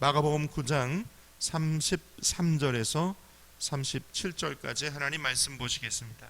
마가복음 9장 33절에서 37절까지 하나님 말씀 보시겠습니다.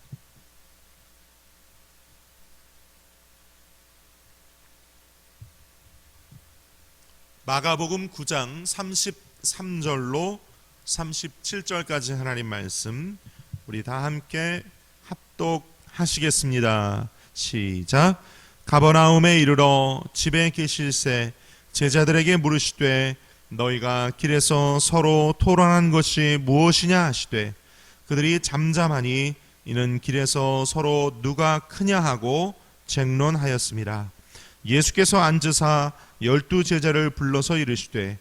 마가복음 9장 33절로 37절까지 하나님 말씀 우리 다 함께 합독하시겠습니다. 시작. 가버나움에 이르러 집에 계실새 제자들에게 물으시되 너희가 길에서 서로 토론한 것이 무엇이냐 하시되 그들이 잠잠하니 이는 길에서 서로 누가 크냐 하고 쟁론하였습니다. 예수께서 앉으사 열두 제자를 불러서 이르시되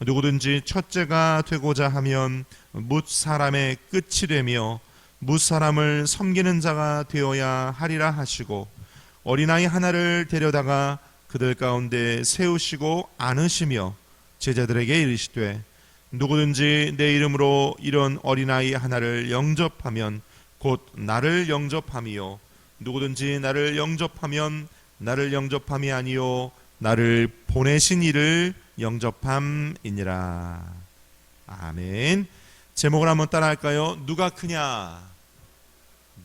누구든지 첫째가 되고자 하면 뭇 사람의 끝이 되며 뭇 사람을 섬기는 자가 되어야 하리라 하시고 어린아이 하나를 데려다가 그들 가운데 세우시고 안으시며 제자들에게 이르시되 누구든지 내 이름으로 이런 어린아이 하나를 영접하면 곧 나를 영접함이요. 누구든지 나를 영접하면 나를 영접함이 아니요. 나를 보내신 이를 영접함이니라. 아멘. 제목을 한번 따라할까요? 누가 크냐?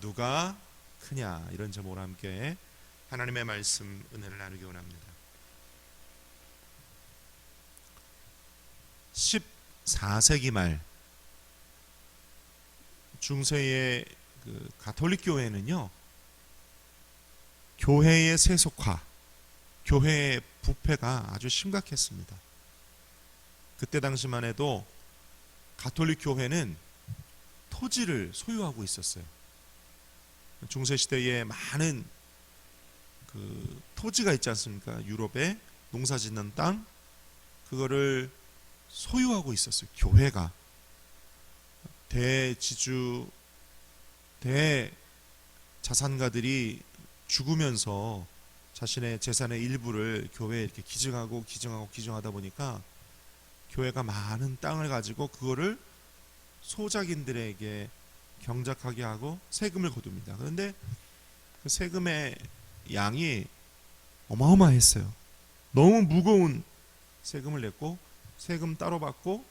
누가 크냐? 이런 제목으로 함께 하나님의 말씀 은혜를 나누기 원합니다 14세기 말 중세의 그 가톨릭 교회는요 교회의 세속화, 교회의 부패가 아주 심각했습니다. 그때 당시만 해도 가톨릭 교회는 토지를 소유하고 있었어요. 중세 시대에 많은 그 토지가 있지 않습니까? 유럽에 농사 짓는 땅 그거를 소유하고 있었어요. 교회가 대지주 대 자산가들이 죽으면서 자신의 재산의 일부를 교회에 이렇게 기증하고 기증하고 기증하다 보니까 교회가 많은 땅을 가지고 그거를 소작인들에게 경작하게 하고 세금을 거둡니다. 그런데 그 세금의 양이 어마어마했어요. 너무 무거운 세금을 냈고 세금 따로 받고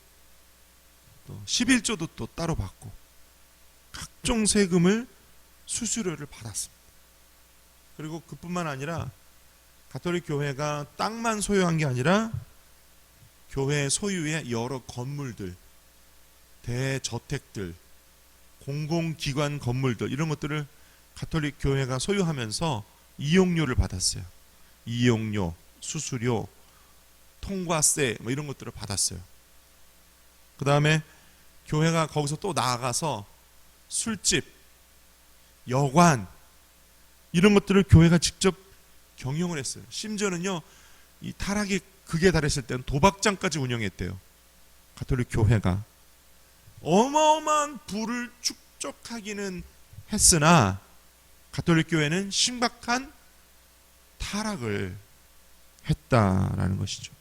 또 11조도 또 따로 받고 각종 세금을 수수료를 받았습니다. 그리고 그뿐만 아니라 가톨릭 교회가 땅만 소유한 게 아니라 교회 소유의 여러 건물들, 대저택들, 공공기관 건물들 이런 것들을 가톨릭 교회가 소유하면서 이용료를 받았어요. 이용료, 수수료, 통과세 뭐 이런 것들을 받았어요. 그 다음에 교회가 거기서 또 나아가서 술집, 여관 이런 것들을 교회가 직접 경영을 했어요. 심지어는요, 이 타락이 극에 달했을 때는 도박장까지 운영했대요. 가톨릭 교회가 어마어마한 부를 축적하기는 했으나 가톨릭 교회는 심각한 타락을 했다라는 것이죠.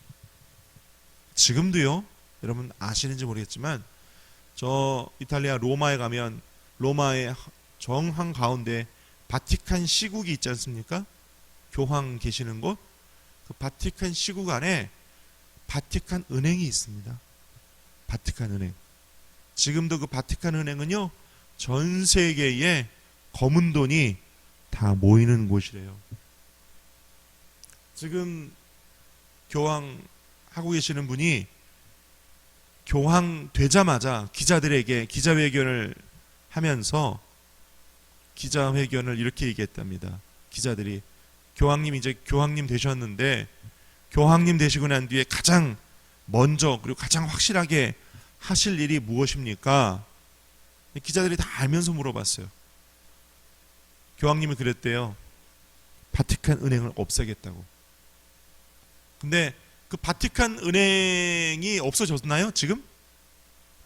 지금도요, 여러분 아시는지 모르겠지만 저 이탈리아 로마에 가면 로마의 정한 가운데 바티칸 시국이 있지 않습니까? 교황 계시는 곳. 그 바티칸 시국 안에 바티칸 은행이 있습니다. 바티칸 은행. 지금도 그 바티칸 은행은요, 전 세계에 검은 돈이 다 모이는 곳이래요. 지금 교황 하고 계시는 분이 교황 되자마자 기자들에게 기자회견을 하면서 기자회견을 이렇게 얘기했답니다. 기자들이 교황님 이제 교황님 되셨는데 교황님 되시고 난 뒤에 가장 먼저 그리고 가장 확실하게 하실 일이 무엇입니까? 기자들이 다 알면서 물어봤어요. 교황님이 그랬대요. 바티칸 은행을 없애겠다고. 근데 그 바티칸 은행이 없어졌나요? 지금?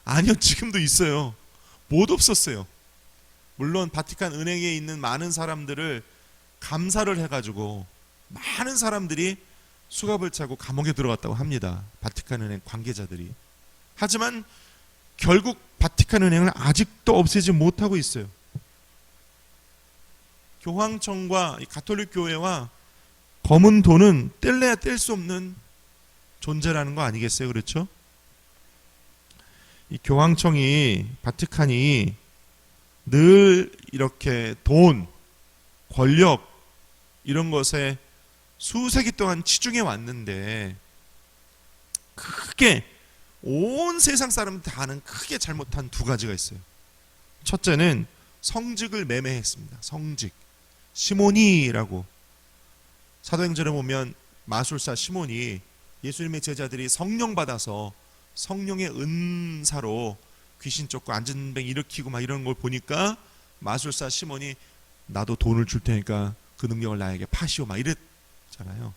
아니요, 지금도 있어요. 못 없었어요. 물론 바티칸 은행에 있는 많은 사람들을 감사를 해가지고 많은 사람들이 수갑을 차고 감옥에 들어갔다고 합니다. 바티칸 은행 관계자들이. 하지만 결국 바티칸 은행을 아직도 없애지 못하고 있어요. 교황청과 가톨릭 교회와 검은 돈은 뗄래야 뗄 수 없는 존재라는 거 아니겠어요? 그렇죠? 이 교황청이 바티칸이 늘 이렇게 돈, 권력 이런 것에 수세기 동안 치중해 왔는데 크게 온 세상 사람 다 아는 크게 잘못한 두 가지가 있어요. 첫째는 성직을 매매했습니다. 성직. 시몬이라고 사도행전에 보면 마술사 시몬이 예수님의 제자들이 성령 받아서 성령의 은사로 귀신 쫓고 안전뱅 일으키고 막 이런 걸 보니까 마술사 시몬이 나도 돈을 줄 테니까 그 능력을 나에게 파시오 막 이랬잖아요.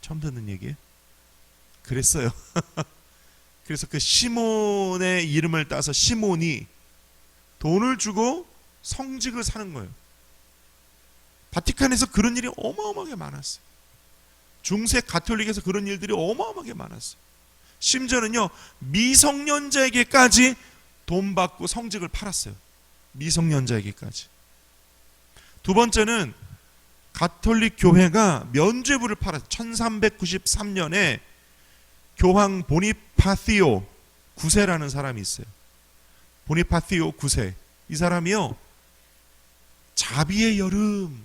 처음 듣는 얘기예요. 그랬어요. 그래서 그 시몬의 이름을 따서 시몬이 돈을 주고 성직을 사는 거예요. 바티칸에서 그런 일이 어마어마하게 많았어요. 중세 가톨릭에서 그런 일들이 어마어마하게 많았어요. 심지어는요 미성년자에게까지 돈 받고 성직을 팔았어요. 미성년자에게까지. 두 번째는 가톨릭 교회가 면죄부를 팔았어요. 1393년에 교황 보니파티오 9세라는 사람이 있어요. 보니파티오 9세. 이 사람이요. 자비의 여름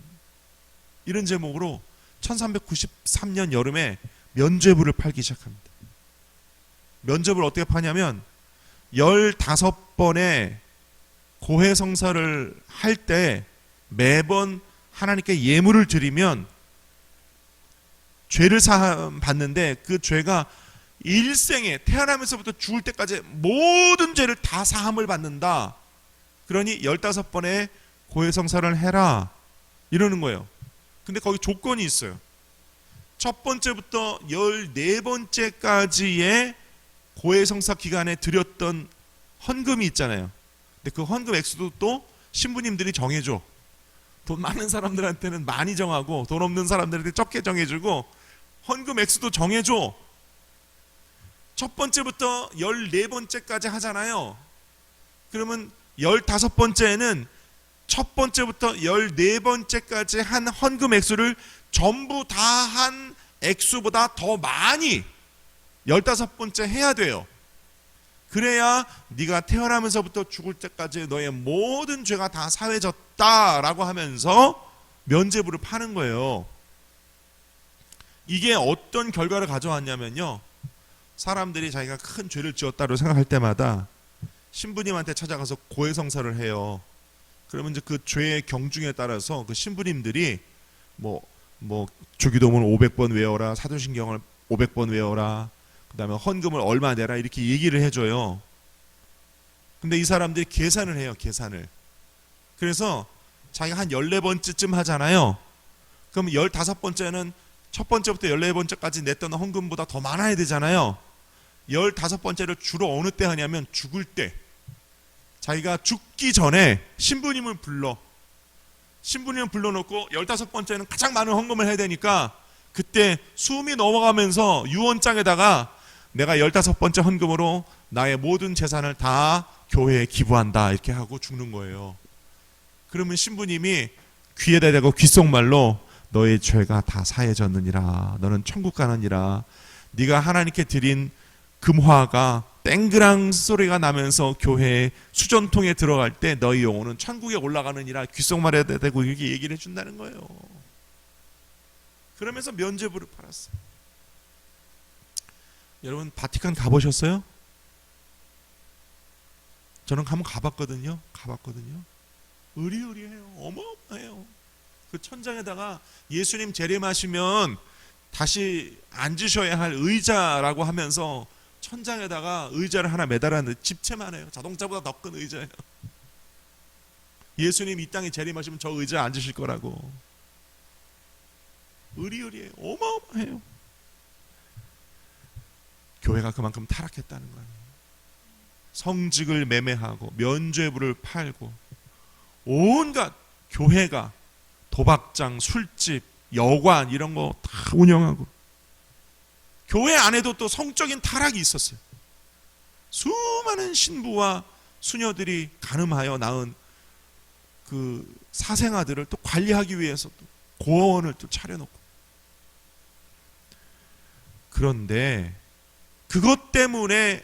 이런 제목으로 1393년 여름에 면죄부를 팔기 시작합니다. 면죄부를 어떻게 파냐면 15번의 고해 성사를 할 때 매번 하나님께 예물을 드리면 죄를 사함 받는데 그 죄가 일생에 태어나면서부터 죽을 때까지 모든 죄를 다 사함을 받는다. 그러니 15번의 고해 성사를 해라. 이러는 거예요. 근데 거기 조건이 있어요. 첫 번째부터 14번째까지의 고해 성사 기간에 드렸던 헌금이 있잖아요. 근데 그 헌금 액수도 또 신부님들이 정해줘. 돈 많은 사람들한테는 많이 정하고 돈 없는 사람들한테 적게 정해주고 헌금 액수도 정해줘. 첫 번째부터 14번째까지 하잖아요. 그러면 15번째에는 첫 번째부터 14번째까지 한 헌금 액수를 전부 다 한 액수보다 더 많이 15번째 해야 돼요. 그래야 네가 태어나면서부터 죽을 때까지 너의 모든 죄가 다 사해졌다라고 하면서 면죄부를 파는 거예요. 이게 어떤 결과를 가져왔냐면요. 사람들이 자기가 큰 죄를 지었다고 생각할 때마다 신부님한테 찾아가서 고해성사를 해요. 그러면 이제 그 죄의 경중에 따라서 그 신부님들이 뭐 뭐 주기도문 500번 외워라, 사도신경을 500번 외워라, 그 다음에 헌금을 얼마 내라 이렇게 얘기를 해줘요. 근데 이 사람들이 계산을 해요, 계산을. 그래서 자기가 한 14번째쯤 하잖아요. 그럼 15번째는 첫 번째부터 14번째까지 냈던 헌금보다 더 많아야 되잖아요. 15번째를 주로 어느 때 하냐면 죽을 때. 자기가 죽기 전에 신부님을 불러. 신부님을 불러놓고 15번째는 가장 많은 헌금을 해야 되니까 그때 숨이 넘어가면서 유언장에다가 내가 15번째 헌금으로 나의 모든 재산을 다 교회에 기부한다. 이렇게 하고 죽는 거예요. 그러면 신부님이 귀에다 대고 귓속말로 너의 죄가 다 사해졌느니라. 너는 천국 가느니라. 네가 하나님께 드린 금화가 땡그랑 소리가 나면서 교회 수전통에 들어갈 때 너희 영혼은 천국에 올라가느니라 귓속말에다 대고 이렇게 얘기를 해준다는 거예요. 그러면서 면죄부를 팔았어요. 여러분 바티칸 가보셨어요? 저는 한번 가봤거든요. 가봤거든요. 의리의리해요. 어마어마해요. 그 천장에다가 예수님 재림하시면 다시 앉으셔야 할 의자라고 하면서 천장에다가 의자를 하나 매달았는데 집채만 해요. 자동차보다 더 큰 의자예요. 예수님 이 땅에 재림하시면 저 의자에 앉으실 거라고. 의리의리해요. 어마어마해요. 교회가 그만큼 타락했다는 거예요. 성직을 매매하고 면죄부를 팔고 온갖 교회가 도박장, 술집, 여관 이런 거 다 운영하고 교회 안에도 또 성적인 타락이 있었어요. 수많은 신부와 수녀들이 가늠하여 낳은 그 사생아들을 또 관리하기 위해서 또 고원을 또 차려놓고 그런데 그것 때문에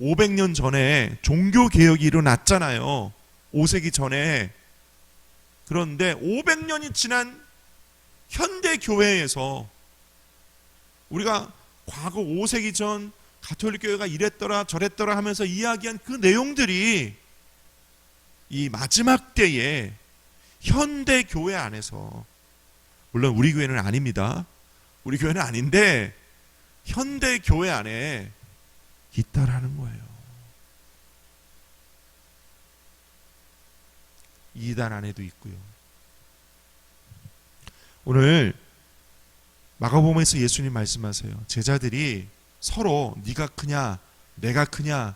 500년 전에 종교 개혁이 일어났잖아요. 5세기 전에. 그런데 500년이 지난 현대 교회에서 우리가 과거 5세기 전 가톨릭 교회가 이랬더라 저랬더라 하면서 이야기한 그 내용들이 이 마지막 때에 현대 교회 안에서 물론 우리 교회는 아닙니다. 우리 교회는 아닌데 현대 교회 안에 있다라는 거예요. 이단 안에도 있고요. 오늘 마가복음에서 예수님 말씀하세요. 제자들이 서로 네가 크냐 내가 크냐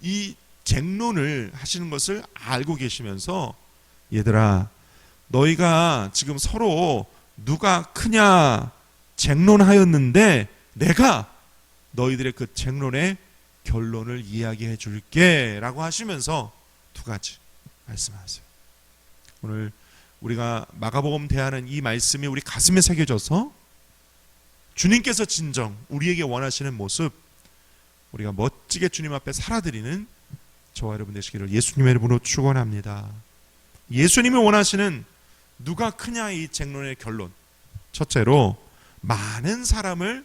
이 쟁론을 하시는 것을 알고 계시면서 얘들아 너희가 지금 서로 누가 크냐 쟁론하였는데 내가 너희들의 그 쟁론의 결론을 이야기해 줄게라고 하시면서 두 가지 말씀하세요. 오늘 우리가 마가복음 대하는 이 말씀이 우리 가슴에 새겨져서 주님께서 진정 우리에게 원하시는 모습 우리가 멋지게 주님 앞에 살아드리는 저와 여러분 되시기를 예수님의 이름으로 축원합니다. 예수님이 원하시는 누가 크냐 이 쟁론의 결론. 첫째로 많은 사람을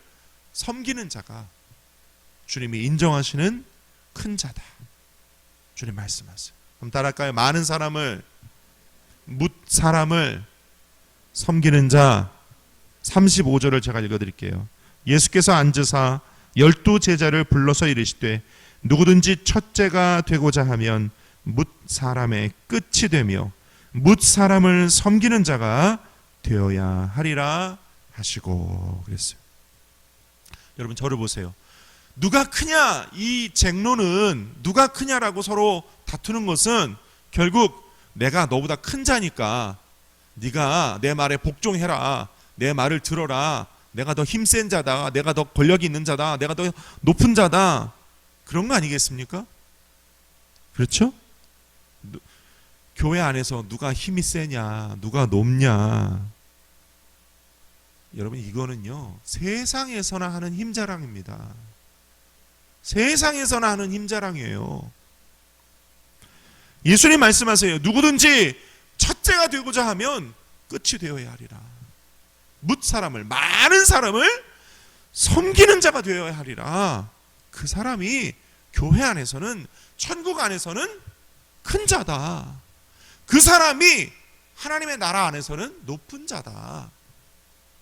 섬기는 자가 주님이 인정하시는 큰 자다. 주님 말씀하세요. 그럼 따라할까요? 많은 사람을 묻 사람을 섬기는 자 35절을 제가 읽어드릴게요. 예수께서 앉으사 열두 제자를 불러서 이르시되 누구든지 첫째가 되고자 하면 묻 사람의 끝이 되며 묻 사람을 섬기는 자가 되어야 하리라 하시고 그랬어요. 여러분 저를 보세요. 누가 크냐 이 쟁론은 누가 크냐라고 서로 다투는 것은 결국 내가 너보다 큰 자니까 네가 내 말에 복종해라. 내 말을 들어라. 내가 더 힘센 자다. 내가 더 권력이 있는 자다. 내가 더 높은 자다. 그런 거 아니겠습니까? 그렇죠? 누- 교회 안에서 누가 힘이 세냐, 누가 높냐. 여러분 이거는요 세상에서나 하는 힘자랑입니다. 세상에서나 하는 힘자랑이에요. 예수님 말씀하세요. 누구든지 첫째가 되고자 하면 끝이 되어야 하리라. 묻 사람을 많은 사람을 섬기는 자가 되어야 하리라. 그 사람이 교회 안에서는 천국 안에서는 큰 자다. 그 사람이 하나님의 나라 안에서는 높은 자다.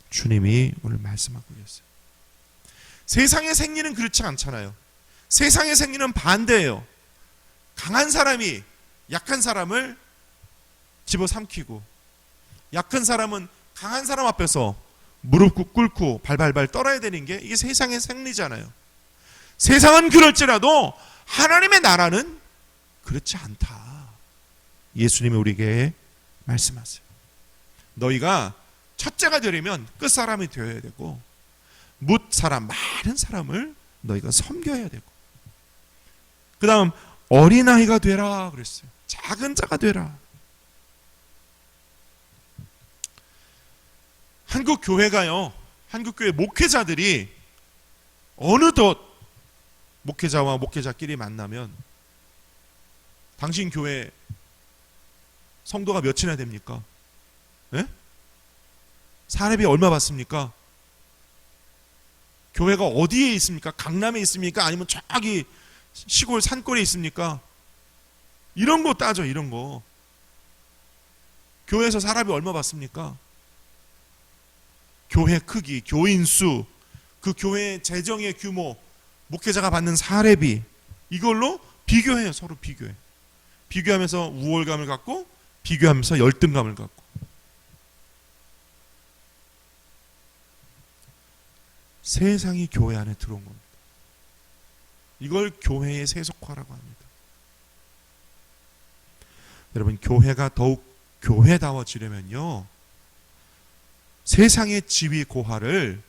주님이 오늘 말씀하고 계세요. 세상의 생리는 그렇지 않잖아요. 세상의 생리는 반대예요. 강한 사람이 약한 사람을 집어삼키고 약한 사람은 강한 사람 앞에서 무릎 꿇고 발발발 떨어야 되는 게 이게 세상의 생리잖아요. 세상은 그럴지라도 하나님의 나라는 그렇지 않다. 예수님이 우리에게 말씀하세요. 너희가 첫째가 되려면 끝사람이 되어야 되고 묻 사람 많은 사람을 너희가 섬겨야 되고 그 다음 어린아이가 되라 그랬어요. 작은 자가 되라. 한국 교회가요. 한국 교회 목회자들이 어느덧 목회자와 목회자끼리 만나면 당신 교회 성도가 몇이나 됩니까? 예? 사례비 얼마 받습니까? 교회가 어디에 있습니까? 강남에 있습니까? 아니면 저기 시골 산골에 있습니까? 이런 거 따져 이런 거. 교회에서 사람이 얼마 받습니까? 교회 크기, 교인 수, 그 교회 재정의 규모, 목회자가 받는 사례비 이걸로 비교해요. 서로 비교해. 비교하면서 우월감을 갖고 비교하면서 열등감을 갖고. 세상이 교회 안에 들어온 겁니다. 이걸 교회의 세속화라고 합니다. 여러분 교회가 더욱 교회다워지려면요. 세상의 지위 고하를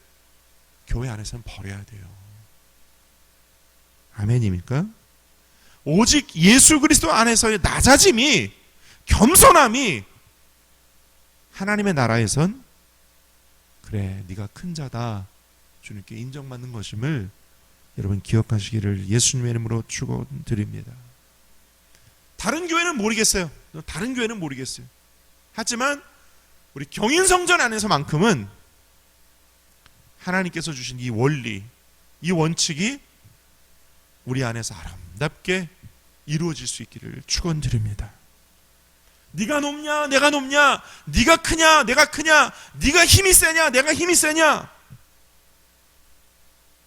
교회 안에서는 버려야 돼요. 아멘입니까? 오직 예수 그리스도 안에서의 낮아짐이 겸손함이 하나님의 나라에선 그래 네가 큰 자다 주님께 인정받는 것임을 여러분 기억하시기를 예수님의 이름으로 축원드립니다. 다른 교회는 모르겠어요. 다른 교회는 모르겠어요. 하지만 우리 경인성전 안에서만큼은 하나님께서 주신 이 원리, 이 원칙이 우리 안에서 아름답게 이루어질 수 있기를 축원드립니다. 네가 높냐, 내가 높냐, 네가 크냐, 내가 크냐, 네가 힘이 세냐, 내가 힘이 세냐.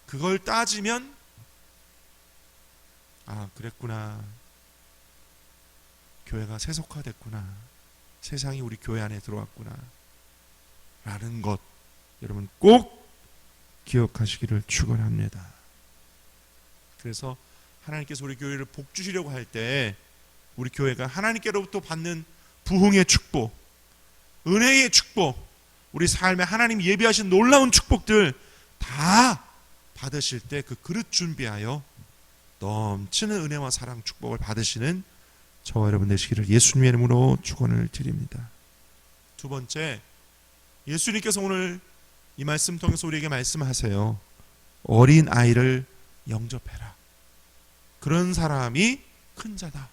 그걸 따지면 아, 그랬구나. 교회가 세속화됐구나. 세상이 우리 교회 안에 들어왔구나. 라는 것 여러분 꼭 기억하시기를 축원합니다. 그래서 하나님께서 우리 교회를 복 주시려고 할 때 우리 교회가 하나님께로부터 받는 부흥의 축복, 은혜의 축복, 우리 삶에 하나님 예비하신 놀라운 축복들 다 받으실 때 그 그릇 준비하여 넘치는 은혜와 사랑 축복을 받으시는 저와 여러분 되시기를 예수님의 이름으로 축원을 드립니다. 두 번째, 예수님께서 오늘 이 말씀 통해서 우리에게 말씀하세요. 어린 아이를 영접해라. 그런 사람이 큰 자다.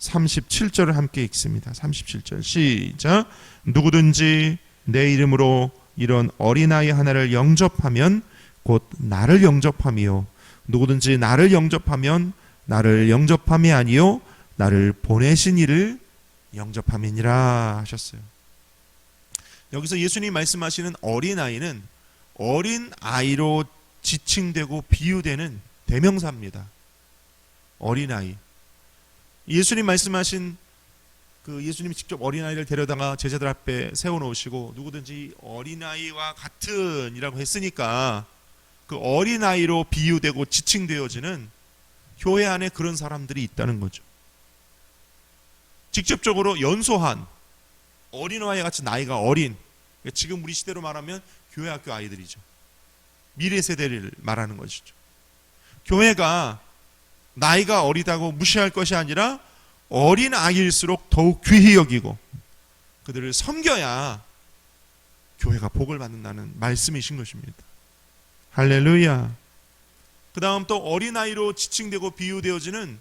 37절을 함께 읽습니다. 37절 시작. 누구든지 내 이름으로 이런 어린아이 하나를 영접하면 곧 나를 영접함이요. 누구든지 나를 영접하면 나를 영접함이 아니요 나를 보내신 이를 영접함이니라 하셨어요. 여기서 예수님 말씀하시는 어린아이는 어린 아이로 지칭되고 비유되는 대명사입니다. 어린아이. 예수님 말씀하신 그 예수님이 직접 어린아이를 데려다가 제자들 앞에 세워놓으시고 누구든지 어린아이와 같은이라고 했으니까 그 어린아이로 비유되고 지칭되어지는 교회 안에 그런 사람들이 있다는 거죠. 직접적으로 연소한 어린아이 같이 나이가 어린 그러니까 지금 우리 시대로 말하면 교회 학교 아이들이죠. 미래 세대를 말하는 것이죠. 교회가 나이가 어리다고 무시할 것이 아니라 어린 아이일수록 더욱 귀히 여기고 그들을 섬겨야 교회가 복을 받는다는 말씀이신 것입니다. 할렐루야. 그 다음 또 어린아이로 지칭되고 비유되어지는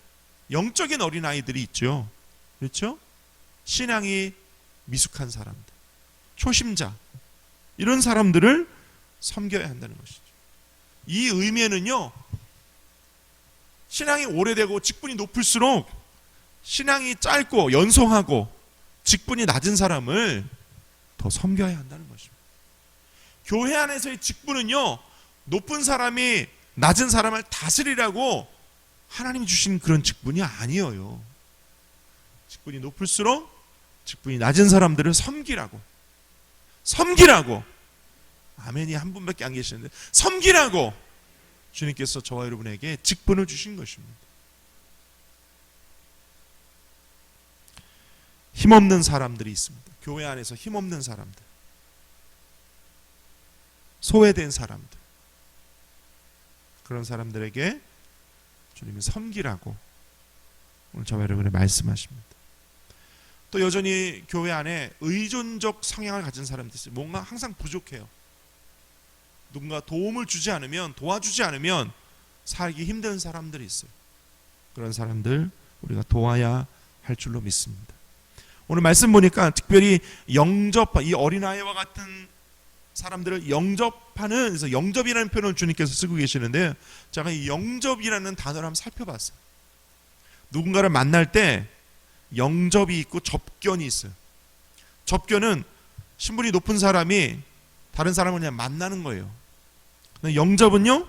영적인 어린아이들이 있죠. 그렇죠? 신앙이 미숙한 사람들, 초심자, 이런 사람들을 섬겨야 한다는 것이죠. 이 의미에는요, 신앙이 오래되고 직분이 높을수록 신앙이 짧고 연성하고 직분이 낮은 사람을 더 섬겨야 한다는 것입니다. 교회 안에서의 직분은요, 높은 사람이 낮은 사람을 다스리라고 하나님이 주신 그런 직분이 아니에요. 직분이 높을수록 직분이 낮은 사람들을 섬기라고. 섬기라고. 아멘이 한 분밖에 안 계시는데 섬기라고 주님께서 저와 여러분에게 직분을 주신 것입니다. 힘없는 사람들이 있습니다. 교회 안에서 힘없는 사람들. 소외된 사람들. 그런 사람들에게 주님이 섬기라고 오늘 저와 여러분에 말씀하십니다. 또 여전히 교회 안에 의존적 성향을 가진 사람들 있어요. 뭔가 항상 부족해요. 누군가 도움을 주지 않으면 도와주지 않으면 살기 힘든 사람들이 있어요. 그런 사람들 우리가 도와야 할 줄로 믿습니다. 오늘 말씀 보니까 특별히 영접 이 어린아이와 같은 사람들을 영접하는 그래서 영접이라는 표현을 주님께서 쓰고 계시는데 제가 이 영접이라는 단어를 한번 살펴봤어요. 누군가를 만날 때 영접이 있고 접견이 있어요. 접견은 신분이 높은 사람이 다른 사람을 그냥 만나는 거예요. 영접은요,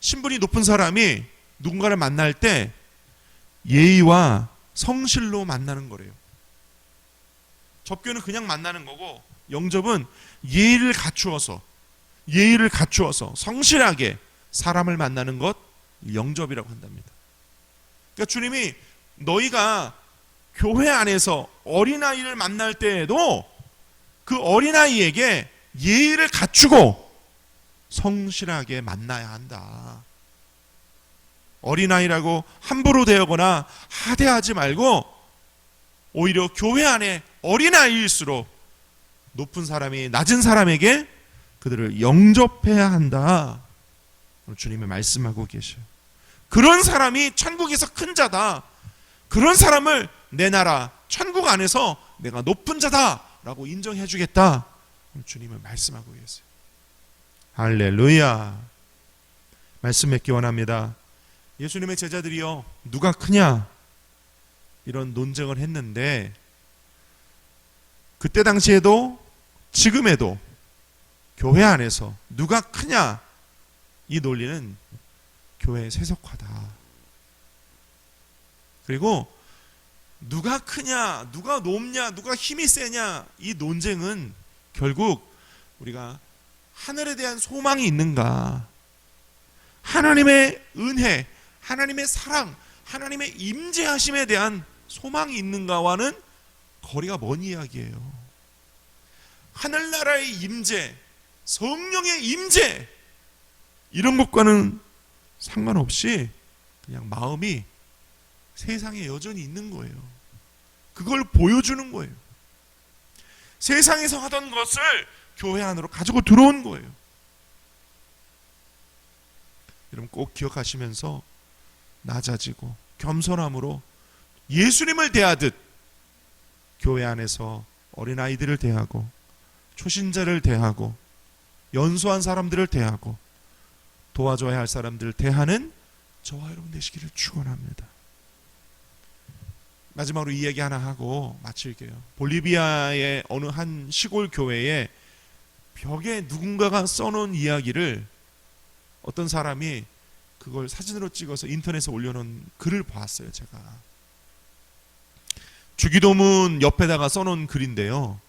신분이 높은 사람이 누군가를 만날 때 예의와 성실로 만나는 거래요. 접견은 그냥 만나는 거고 영접은 예의를 갖추어서 예의를 갖추어서 성실하게 사람을 만나는 것 영접이라고 한답니다. 그러니까 주님이 너희가 교회 안에서 어린아이를 만날 때에도 그 어린아이에게 예의를 갖추고 성실하게 만나야 한다. 어린아이라고 함부로 대하거나 하대하지 말고 오히려 교회 안에 어린아이일수록 높은 사람이 낮은 사람에게 그들을 영접해야 한다. 주님이 말씀하고 계셔요. 그런 사람이 천국에서 큰 자다. 그런 사람을 내 나라 천국 안에서 내가 높은 자다라고 인정해 주겠다. 주님은 말씀하고 계세요. 할렐루야. 말씀 맺기 원합니다. 예수님의 제자들이요. 누가 크냐? 이런 논쟁을 했는데 그때 당시에도 지금에도 교회 안에서 누가 크냐? 이 논리는 교회의 세속화다. 그리고 누가 크냐, 누가 높냐, 누가 힘이 세냐 이 논쟁은 결국 우리가 하늘에 대한 소망이 있는가, 하나님의 은혜, 하나님의 사랑, 하나님의 임재하심에 대한 소망이 있는가와는 거리가 먼 이야기예요. 하늘나라의 임재, 성령의 임재 이런 것과는 상관없이 그냥 마음이 세상에 여전히 있는 거예요. 그걸 보여주는 거예요. 세상에서 하던 것을 교회 안으로 가지고 들어온 거예요. 여러분 꼭 기억하시면서 낮아지고 겸손함으로 예수님을 대하듯 교회 안에서 어린아이들을 대하고 초신자를 대하고 연소한 사람들을 대하고 도와줘야 할 사람들을 대하는 저와 여러분 되시기를 축원합니다. 마지막으로 이 얘기 하나 하고 마칠게요. 볼리비아의 어느 한 시골 교회에 벽에 누군가가 써놓은 이야기를 어떤 사람이 그걸 사진으로 찍어서 인터넷에 올려놓은 글을 봤어요. 제가 주기도문 옆에다가 써놓은 글인데요.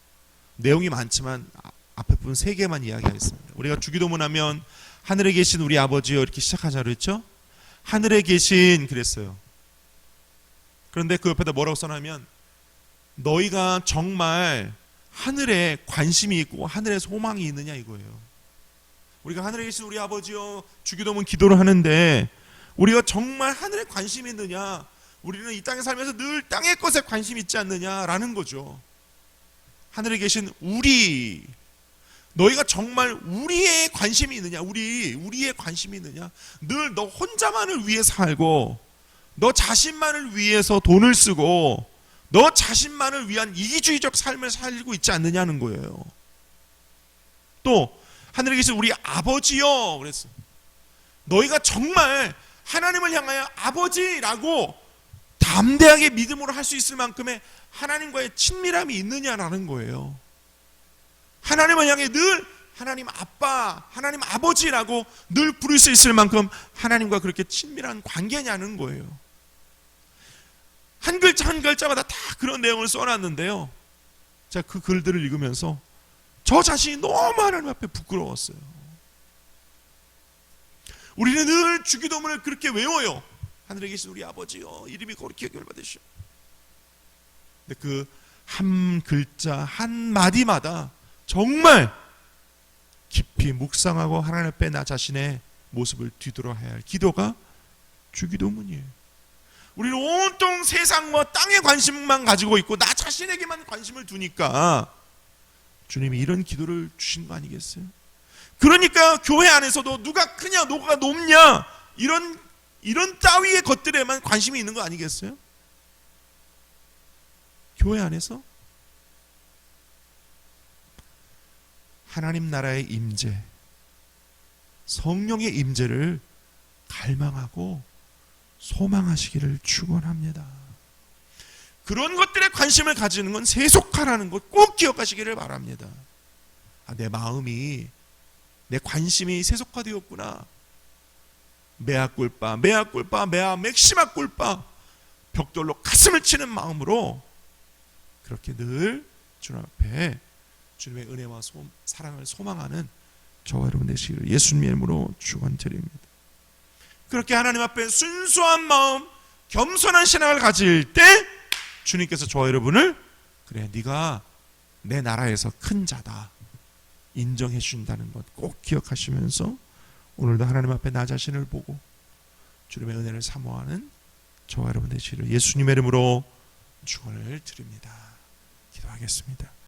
내용이 많지만 아- 앞에 부분 세 개만 이야기하겠습니다. 우리가 주기도문 하면 하늘에 계신 우리 아버지요 이렇게 시작하자 그랬죠? 하늘에 계신 그랬어요. 그런데 그 옆에다 뭐라고 써놓으면 너희가 정말 하늘에 관심이 있고 하늘에 소망이 있느냐 이거예요. 우리가 하늘에 계신 우리 아버지요 주기도문 기도를 하는데 우리가 정말 하늘에 관심이 있느냐 우리는 이 땅에 살면서 늘 땅의 것에 관심 있지 않느냐라는 거죠. 하늘에 계신 우리 너희가 정말 우리의 관심이 있느냐 우리 우리의 관심이 있느냐 늘 너 혼자만을 위해 살고 너 자신만을 위해서 돈을 쓰고 너 자신만을 위한 이기주의적 삶을 살고 있지 않느냐는 거예요. 또 하늘에 계신 우리 아버지요 그랬어. 너희가 정말 하나님을 향하여 아버지라고 담대하게 믿음으로 할 수 있을 만큼의 하나님과의 친밀함이 있느냐라는 거예요. 하나님을 향해 늘 하나님 아빠, 하나님 아버지라고 늘 부를 수 있을 만큼 하나님과 그렇게 친밀한 관계냐는 거예요. 한 글자 한 글자마다 다 그런 내용을 써놨는데요. 제가 그 글들을 읽으면서 저 자신이 너무 하나님 앞에 부끄러웠어요. 우리는 늘 주기도문을 그렇게 외워요. 하늘에 계신 우리 아버지요 이름이 거룩히 여김을 받으시오. 근데 그 한 글자 한 마디마다 정말 깊이 묵상하고 하나님 앞에 나 자신의 모습을 뒤돌아야 할 기도가 주기도문이에요. 우리는 온통 세상과 땅에 관심만 가지고 있고 나 자신에게만 관심을 두니까 주님이 이런 기도를 주신 거 아니겠어요? 그러니까 교회 안에서도 누가 크냐, 누가 높냐 이런 이런 따위의 것들에만 관심이 있는 거 아니겠어요? 교회 안에서 하나님 나라의 임재, 성령의 임재를 갈망하고 소망하시기를 축원합니다. 그런 것들에 관심을 가지는 건 세속화라는 것 꼭 기억하시기를 바랍니다. 아, 내 마음이 내 관심이 세속화되었구나. 메아 꿀빠, 메아 꿀빠, 메아 맥시마 꿀빠 벽돌로 가슴을 치는 마음으로 그렇게 늘 주님 앞에 주님의 은혜와 소, 사랑을 소망하는 저와 여러분 되시기를 예수님의 이름으로 축원드립니다. 그렇게 하나님 앞에 순수한 마음, 겸손한 신앙을 가질 때 주님께서 저와 여러분을 그래 네가 내 나라에서 큰 자다 인정해 준다는 것 꼭 기억하시면서 오늘도 하나님 앞에 나 자신을 보고 주님의 은혜를 사모하는 저와 여러분 되시기를 예수님의 이름으로 축원을 드립니다. 기도하겠습니다.